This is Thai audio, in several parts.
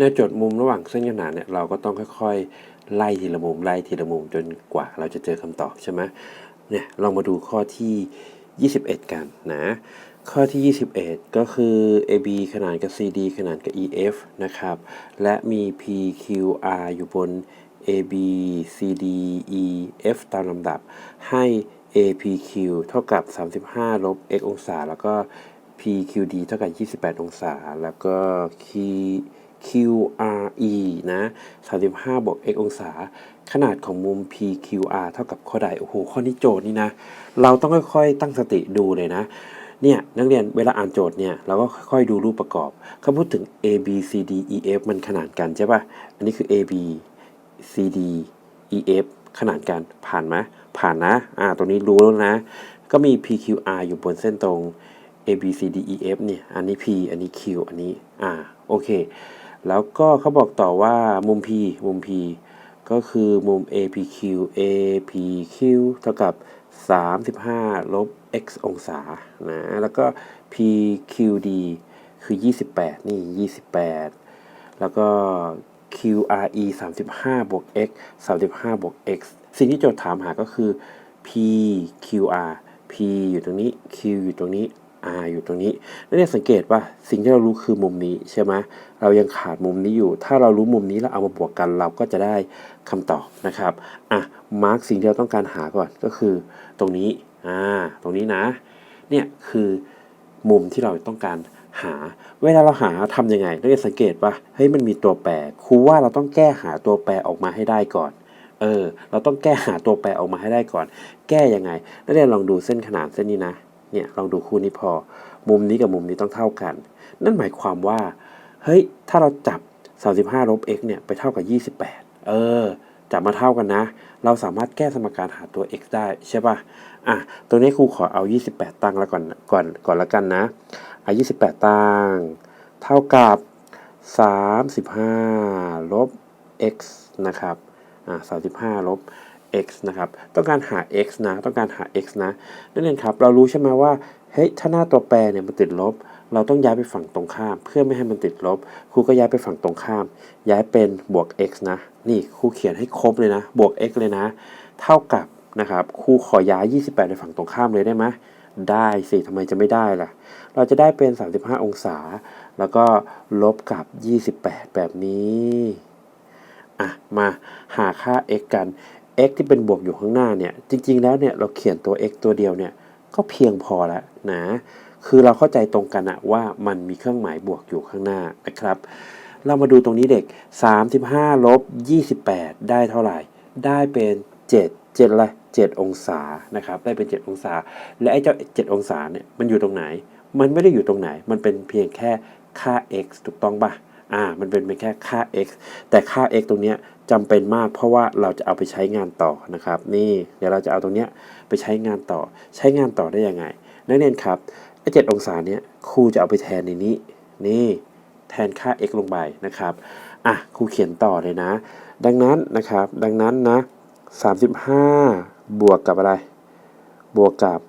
ในโจทย์มุมระหว่างเส้นขนานเนี่ยเราก็ต้องค่อยๆ ไล่ทีละมุมไล่ทีละมุมจนกว่าเราจะเจอคำตอบใช่ไหมเนี่ยเรามาดูข้อที่ 21 กันนะ ข้อที่ 21 ก็คือ AB ขนานกับ CD ขนานกับ EF นะครับ และมี PQR อยู่บน AB CD EF ตามลำดับให้ APQ เท่ากับ 35 ลบ x องศา แล้วก็ PQD เท่ากับ 28 องศา แล้วก็ Q QRE นะ35บวก x องศา ขนาดของมุม PQR เท่ากับข้อใด โอ้โห ข้อนี้โจทย์นี่นะ เราต้องค่อยๆ ตั้งสติดูเลยนะ เนี่ย นักเรียนเวลาอ่านโจทย์เนี่ย เราก็ค่อยๆ ดูรูปประกอบ เขาพูดถึง A B C D E F มันขนานกันใช่ป่ะ อันนี้คือ A B C D E F ขนานกัน ผ่านไหมผ่านนะ อ่า ตรงนี้รู้แล้วนะ ก็มี P Q R อยู่บนเส้นตรง A B C D E F เนี่ย อันนี้ P อันนี้ Q อันนี้อ่าโอเค แล้วก็เขาบอกต่อว่ามุม P มุม P ก็คือมุม APQ APQ เท่ากับ 35 ลบ x องศานะ แล้วก็ PQD คือ 28 นี่ 28 แล้วก็ QRE 35 บวก x 35 บวก x สิ่งที่โจทย์ถามหาก็คือ PQR P อยู่ตรงนี้ Q อยู่ตรงนี้ R อยู่ตรงนี้นั่นเนี่ยสังเกตว่าสิ่งที่เรารู้คือมุมนี้ใช่ไหมเรายังขาดมุมนี้อยู่ ถ้าเรารู้มุมนี้แล้วเอามาบวกกันเราก็จะได้คำตอบนะครับอะมาร์กสิ่งที่เราต้องการหาก่อนก็คือตรงนี้อ่าตรงนี้นะเนี่ยคือมุมที่เราต้องการหา เวลาเราหาทำยังไงนักเรียนสังเกตว่าเฮ้ยมันมีตัวแปรครูว่าเราต้องแก้หาตัวแปรออกมาให้ได้ก่อนเออเราต้องแก้หาตัวแปรออกมาให้ได้ก่อน แก้ยังไงนักเรียนลองดูเส้นขนานเส้นนี้นะ เนี่ยลองดูคู่นี้พอ มุมนี้กับมุมนี้ต้องเท่ากัน นั่นหมายความว่า เฮ้ย ถ้าเราจับ 35ลบ x เนี่ยไปเท่ากับ 28 เออ จับมาเท่ากันนะ เราสามารถแก้สมการหาตัว x ได้ใช่ป่ะ อะ ตัวนี้ครูขอเอา 28 ตั้งแล้วก่อน ก่อน ก่อนละกันนะเอา28 ตั้ง เท่ากับ 35ลบ x นะครับ อ่า35ลบ x นะครับ ต้องการหา x นะ ต้องการหา x นะนักเรียนครับ เรารู้ใช่ไหมว่า เฮ้ย ถ้าหน้าตัวแปรเนี่ยมันติดลบ เราต้องย้ายไปฝั่งตรงข้าม เพื่อไม่ให้มันติดลบ ครูก็ย้ายไปฝั่งตรงข้าม ย้ายเป็นบวก x นะ นี่ครูเขียนให้ครบเลยนะ บวก x เลยนะ เท่ากับนะครับ ครูขอย้าย 28 ไปฝั่งตรงข้ามเลยได้ไหมได้สิทำไมจะไม่ได้ล่ะ เราจะได้เป็น 35 องศา แล้วก็ลบกับ 28 แบบนี้ อะ มาหาค่า x กัน x ที่เป็นบวกอยู่ข้างหน้าเนี่ย จริง ๆ แล้วเนี่ยเราเขียนตัว x ตัวเดียวเนี่ยก็เพียงพอแล้วนะ คือเราเข้าใจตรงกันอะว่ามันมีเครื่องหมายบวกอยู่ข้างหน้านะครับ เรามาดูตรงนี้เด็ก 35ลบ28 ได้เท่าไหร่ ได้เป็น 7 7อะไร7องศานะครับ ได้เป็น 7 องศา และไอ้เจ้า 7 องศาเนี่ยมันอยู่ตรงไหน มันไม่ได้อยู่ตรงไหน มันเป็นเพียงแค่ค่า x ถูกต้องปะ อ่ามันเป็นเพียงแค่ค่า x แต่ค่า x ตรงเนี้ยจำเป็นมากเพราะว่าเราจะเอาไปใช้งานต่อนะครับ นี่เดี๋ยวเราจะเอาตรงเนี้ยไปใช้งานต่อ ใช้งานต่อได้ยังไง นักเรียนครับไอ้เจ็ดองศาเนี้ยครูจะเอาไปแทนในนี้ นี่แทนค่า x ลงไปนะครับอะครูเขียนต่อเลยนะ ดังนั้นนะครับ ดังนั้นนะ35 บวกกับอะไร บวกกับ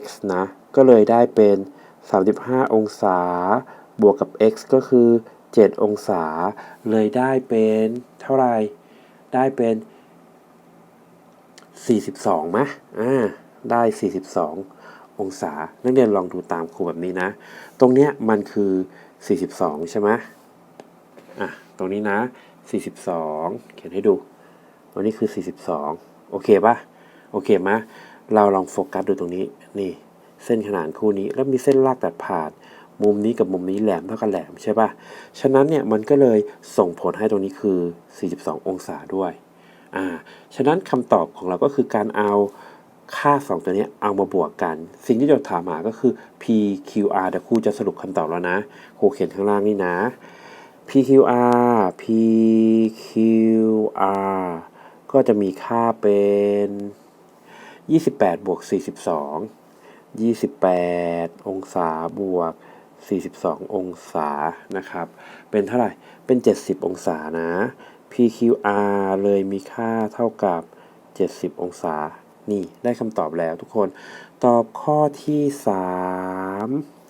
x นะ ก็เลยได้เป็น 35 องศา บวกกับ x ก็คือ 7 องศา เลยได้เป็นเท่าไหร่ ได้เป็น 42ไหมอ่า ได้ 42 องศา นักเรียนลองดูตามครูแบบนี้นะ ตรงเนี้ยมันคือ 42 ใช่ไหมอะ ตรงนี้นะ 42 เขียนให้ดู ตรงนี้คือ 42 โอเคปะโอเคไหมเราลองโฟกัสดูตรงนี้ นี่ เส้นขนานคู่นี้ แล้วมีเส้นลากตัดผ่าน มุมนี้กับมุมนี้แหลมเท่ากันแหลมใช่ปะฉะนั้นเนี่ยมันก็เลยส่งผลให้ตรงนี้คือ 42 องศาด้วยอ่าฉะนั้นคำตอบของเราก็คือการเอาค่า 2 ตัวนี้เอามาบวกกัน สิ่งที่เราถามหาก็คือ PQR แต่ครูจะสรุปคำตอบแล้วนะครูเขียนข้างล่างนี่นะ PQR PQR ก็จะมีค่าเป็น 28 บวก 42 28 องศาบวก 42 องศานะครับ เป็นเท่าไหร่ เป็น 70 องศานะ PQR เลยมีค่าเท่ากับ 70 องศา นี่ได้คำตอบแล้วทุกคน ตอบข้อที่ 3